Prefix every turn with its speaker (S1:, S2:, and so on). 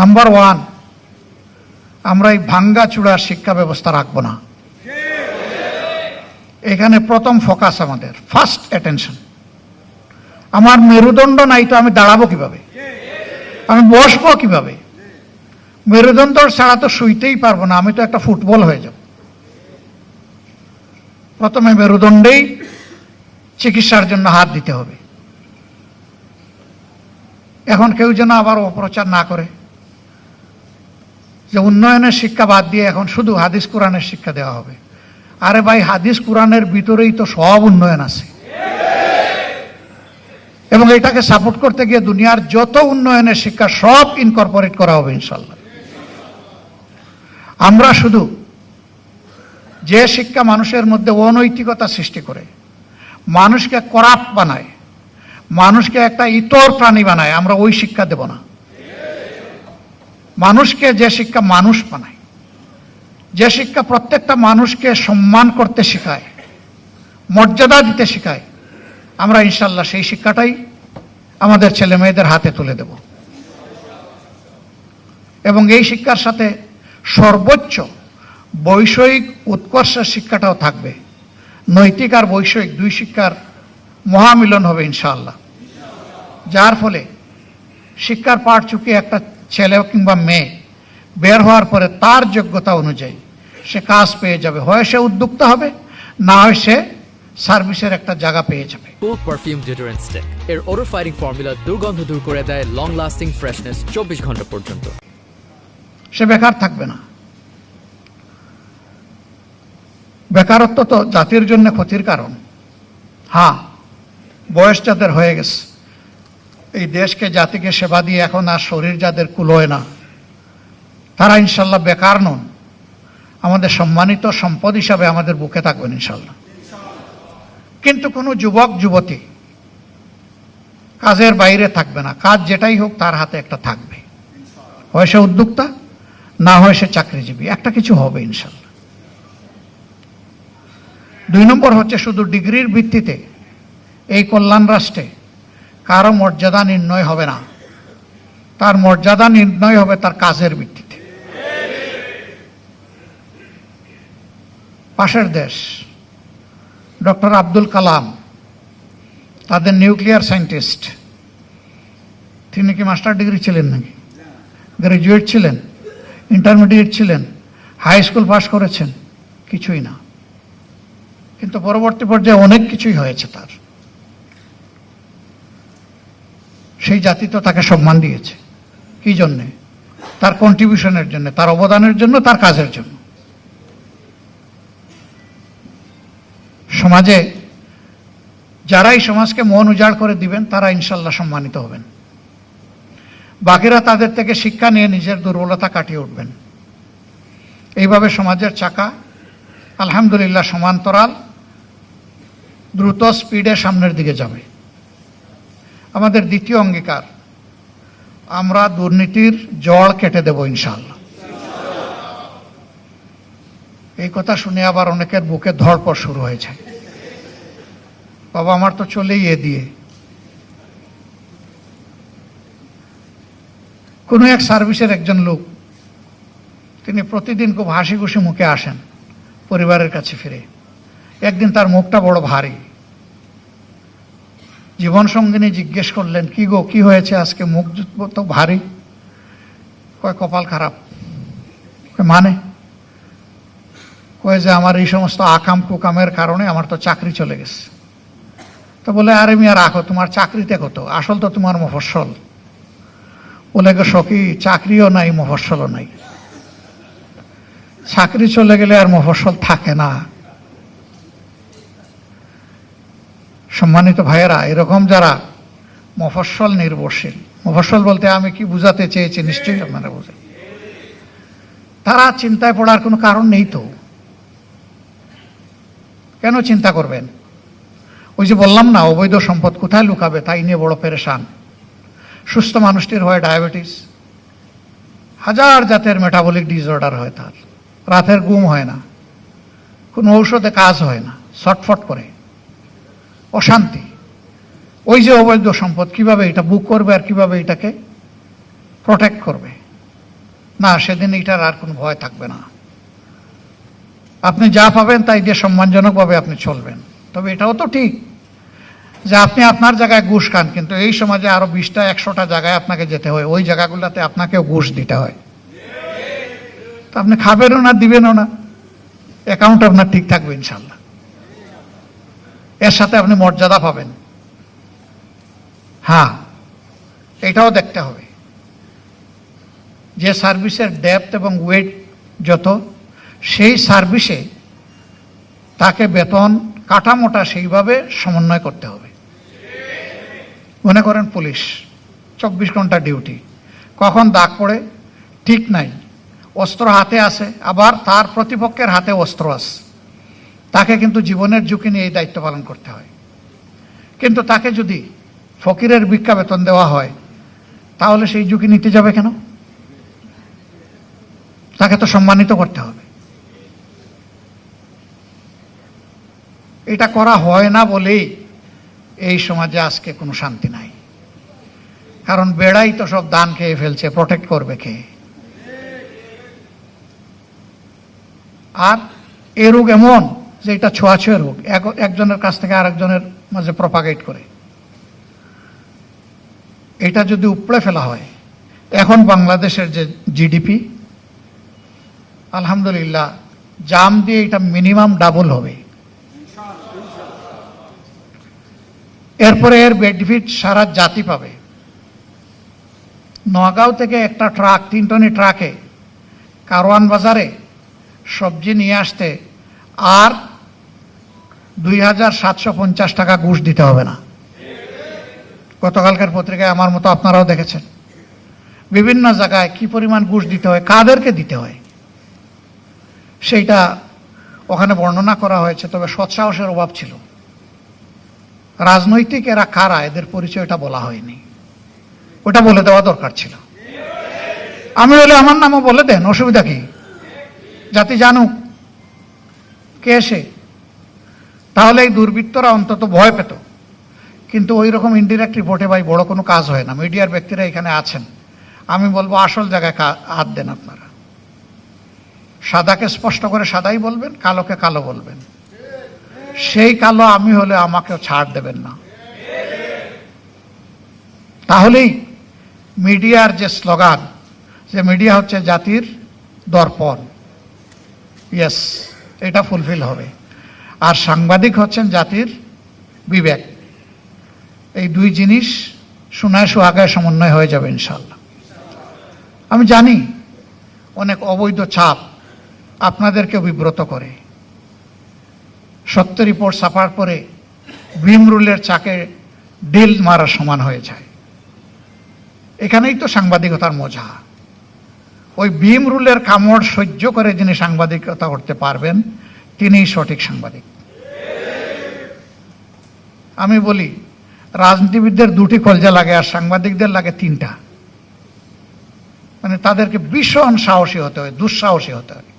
S1: Number one আমরা এই ভাঙ্গা চূড়ার শিক্ষা ব্যবস্থা রাখব না। এখানে প্রথম ফোকাস আমাদের ফার্স্ট অ্যাটেনশন আমার মেরুদণ্ড নাই তো আমি দাঁড়াবো কীভাবে? আমি বসবো কীভাবে? মেরুদণ্ড ছাড়া তো শুইতেই পারব না, আমি তো একটা ফুটবল হয়ে যাব। প্রথমে মেরুদণ্ডেই চিকিৎসার জন্য হাত দিতে হবে। এখন কেউ যেন আবার অপ্রচার না করে। যে উন্নয়নের শিক্ষা বাদ দিয়ে এখন শুধু হাদিস কোরআনের শিক্ষা দেওয়া হবে। আরে ভাই, হাদিস কোরআনের ভিতরেই তো সব উন্নয়ন আছে। এবং এটাকে সাপোর্ট করতে গিয়ে দুনিয়ার যত উন্নয়নের শিক্ষা সব ইনকর্পোরেট করা হবে ইনশাল্লাহ আমরা শুধু যে শিক্ষা মানুষের মধ্যে অনৈতিকতা সৃষ্টি করে, মানুষকে করাপ বানায়, মানুষকে একটা ইতর প্রাণী বানায়, আমরা ওই শিক্ষা দেব না। মানুষকে যে শিক্ষা মানুষ বানায়, যে শিক্ষা প্রত্যেকটা মানুষকে সম্মান করতে শেখায়, মর্যাদা দিতে শেখায়, আমরা ইনশাল্লাহ সেই শিক্ষাটাই আমাদের ছেলে মেয়েদের হাতে তুলে দেব। এবং এই শিক্ষার সাথে সর্বোচ্চ বৈষয়িক উৎকর্ষের শিক্ষাটাও থাকবে। নৈতিক আর বৈষয়িক দুই শিক্ষার মহামিলন হবে ইনশাআল্লাহ। যার ফলে শিক্ষার পাঠ চুকে একটা ছেলে কিংবা মেয়ে বের হওয়ার পরে তার যোগ্যতা অনুযায়ী সে কাজ পেয়ে যাবে। হয় সে উদ্যোক্তা হবে না হয় সে সার্ভিসের একটা জায়গা পেয়ে যাবে।
S2: কুল পারফিউম ডিওডোরেন্ট স্টিক এর ওডর ফাইটিং ফর্মুলা দুর্গন্ধ দূর করে দেয় লং লাস্টিং ফ্রেশনেস চব্বিশ ঘণ্টা পর্যন্ত।
S1: সে বেকার থাকবে না। বেকারত্ব তো জাতির জন্য ক্ষতির কারণ। হ্যাঁ বয়স যাদের হয়ে গেছে এই দেশকে, জাতিকে সেবা দিয়ে এখন আর শরীর যাদের কুলোয় না, তারা ইনশাল্লাহ বেকার নন। আমাদের সম্মানিত সম্পদ হিসাবে আমাদের বুকে থাকবেন ইনশাল্লাহ। কিন্তু কোনো যুবক, যুবতী কাজের বাইরে থাকবে না। কাজ যেটাই হোক, তার হাতে একটা থাকবে। হয় সে উদ্যোক্তা, না হয় সে চাকরিজীবী। একটা কিছু হবে ইনশাল্লাহ। দুই নম্বর হচ্ছে শুধু ডিগ্রির ভিত্তিতে এই কল্যাণ রাষ্ট্রে কারও মর্যাদা নির্ণয় হবে না। তার মর্যাদা নির্ণয় হবে তার কাজের ভিত্তিতে। পাশের দেশ, ডক্টর আব্দুল কালাম, তাদের নিউক্লিয়ার সায়েন্টিস্ট। তিনি কি মাস্টার ডিগ্রি ছিলেন নাকি? গ্রাজুয়েট ছিলেন, ইন্টারমিডিয়েট ছিলেন, হাই স্কুল পাশ করেছেন, কিছুই না। কিন্তু পরবর্তী পর্যায়ে অনেক কিছুই হয়েছে তার। সেই জাতি তো তাকে সম্মান দিয়েছে। কি জন্যে? তার কন্ট্রিবিউশনের জন্য, তার অবদানের জন্য, তার কাজের জন্য। সমাজে যারাই সমাজকে মন উজাড় করে দিবেন, তারা ইনশাল্লাহ সম্মানিত হবেন। বাকিরা তাদের থেকে শিক্ষা নিয়ে নিজের দুর্বলতা কাটিয়ে উঠবেন। এইভাবে সমাজের চাকা আলহামদুলিল্লাহ সমান্তরাল, দ্রুত স্পিডে সামনের দিকে যাবে। আমাদের দ্বিতীয় অঙ্গীকার। আমরা দুর্নীতির জল কেটে দেব ইনশাল্লাহ এই কথা শুনে আবার অনেকের বুকে ধরপড় শুরু হয়েছে। বাবা আমার তো চলেই এ দিয়ে। কোনো এক সার্ভিসের একজন লোক, তিনি প্রতিদিন খুব হাসি খুশি মুখে আসেন পরিবারের কাছে ফিরে। একদিন তার মুখটা বড় ভারী। জীবন সঙ্গিনী জিজ্ঞেস করলেন, কি গো, কি হয়েছে আজকে? মুখ তো ভারী। কয়, কপাল খারাপ। মানে? কয়ে যে, আমার এই সমস্ত আকাম কুকামের কারণে আমার তো চাকরি চলে গেছে। তো বলে, আরে মিয়া, রাখো, তোমার চাকরিতে কত? আসল তো তোমার মফস্বল। বলে, গো, সখী, চাকরিও নাই, মফস্বলও নাই। চাকরি চলে গেলে আর মফস্বল থাকে না। সম্মানিত ভাইয়েরা, এরকম যারা মফস্বল নির্ভরশীল, মফস্বল বলতে আমি কি বুঝাতে চেয়েছি নিশ্চয়ই আপনারা বোঝেন। তারা চিন্তায় পড়ার কোনো কারণ নেই তো। কেন চিন্তা করবেন? ওই যে বললাম না, অবৈধ সম্পদ কোথায় লুকাবে, তাই নিয়ে বড় পেরেশান। সুস্থ মানুষটির হয় ডায়াবেটিস। হাজার জাতের মেটাবলিক ডিসঅর্ডার হয় তার। রাতের ঘুম হয় না। কোনো ঔষধে কাজ হয় না। ছটফট করে। অশান্তি। ওই যে অবৈধ সম্পদ, কীভাবে এটা বুক করবে আর কীভাবে এটাকে প্রোটেক্ট করবে? না, সেদিন এটার আর কোনো ভয় থাকবে না। আপনি যা পাবেন তাই দিয়ে সম্মানজনকভাবে আপনি চলবেন। তবে এটাও তো ঠিক যে আপনি আপনার জায়গায় ঘুষ খান, কিন্তু এই সমাজে আরও বিশটা, একশোটা জায়গায় আপনাকে যেতে হয়। ওই জায়গাগুলোতে আপনাকেও ঘুষ দিতে হয়। তো আপনি খাবেনও না, দিবেনও না। অ্যাকাউন্ট আপনার ঠিক থাকবে ইনশাল্লাহ। এর সাথে আপনি মর্যাদা পাবেন। হ্যাঁ এটাও দেখতে হবে। যে সার্ভিসের ডেপথ এবং ওয়েট যত, সেই সার্ভিসে তাকে বেতন কাঠামোটা সেইভাবে সমন্বয় করতে হবে। মনে করেন পুলিশ, চব্বিশ ঘণ্টা ডিউটি। কখন দাগ পড়ে, ঠিক নাই। অস্ত্র হাতে আছে আবার তার প্রতিপক্ষের হাতে অস্ত্র আছে তাকে কিন্তু জীবনের ঝুঁকি নিয়ে এই দায়িত্ব পালন করতে হয়। কিন্তু তাকে যদি ফকিরের ভিক্ষা বেতন দেওয়া হয়, তাহলে সেই ঝুঁকি নিতে যাবে কেন? তাকে তো সম্মানিত করতে হবে। এটা করা হয় না বলেই এই সমাজে আজকে কোনো শান্তি নাই। কারণ বেড়াই তো সব দান খেয়ে ফেলছে প্রোটেক্ট করবে কে? আর এ রোগ এমন যে এটা ছোঁয়াছুঁয়ে রোগ। একজনের কাছ থেকে আরেকজনের মাঝে প্রপাগেট করে। এটা যদি উপড়ে ফেলা হয়, এখন বাংলাদেশের যে জিডিপি আলহামদুলিল্লাহ, জাম দিয়ে এটা মিনিমাম ডাবল হবে। এরপরে এর বেনিফিট সারা জাতি পাবে। নগাঁও থেকে একটা ট্রাক তিন টনি ট্রাকে, কারওয়ান বাজারে সবজি নিয়ে আসতে আর দুই হাজার সাতশো পঞ্চাশ টাকা ঘুষ দিতে হবে না। গতকালকার পত্রিকায় আমার মতো আপনারাও দেখেছেন। বিভিন্ন জায়গায় কি পরিমাণ ঘুষ দিতে হয়, কাদেরকে দিতে হয়, সেইটা ওখানে বর্ণনা করা হয়েছে, তবে সৎসাহসের অভাব ছিল। রাজনৈতিক এরা কারা, এদের পরিচয়টা বলা হয়নি। ওটা বলে দেওয়া দরকার ছিল। আমি হলে আমার নামও বলে দেন, অসুবিধা কি? জাতি জানুক, কে সে? তাহলে এই দুর্বৃত্তরা অন্তত ভয় পেত। কিন্তু ওই রকম ইনডিরেক্ট রিপোর্টে ভাই বড় কোনো কাজ হয় না। মিডিয়ার ব্যক্তিরা এখানে আছেন। আমি বলব আসল জায়গায় হাত দেন আপনারা। সাদাকে স্পষ্ট করে সাদাই বলবেন, কালোকে কালো বলবেন। সেই কালো আমি হলে আমাকেও ছাড় দেবেন না। তাহলেই মিডিয়ার যে স্লোগান, যে মিডিয়া হচ্ছে জাতির দর্পণ। ইয়েস এটা ফুলফিল হবে। আর সাংবাদিক হচ্ছেন জাতির বিবেক। এই দুই জিনিস সোনায় সোহাগায় সমন্বয় হয়ে যাবে ইনশাল্লাহ আমি জানি অনেক অবৈধ চাপ আপনাদেরকে বিব্রত করে। সত্য রিপোর্ট ছাপার পরে ভীম রুলের চাকে ডিল মারা সমান হয়ে যায়। এখানেই তো সাংবাদিকতার মজা। ওই ভীম রুলের কামড় সহ্য করে যিনি সাংবাদিকতা করতে পারবেন তিনিই সঠিক সাংবাদিক। আমি বলি, রাজনীতিবিদদের দুটি কলজা লাগে আর সাংবাদিকদের লাগে তিনটা। মানে তাদেরকে ভীষণ সাহসী হতে হয়, দুঃসাহসী হতে হয়।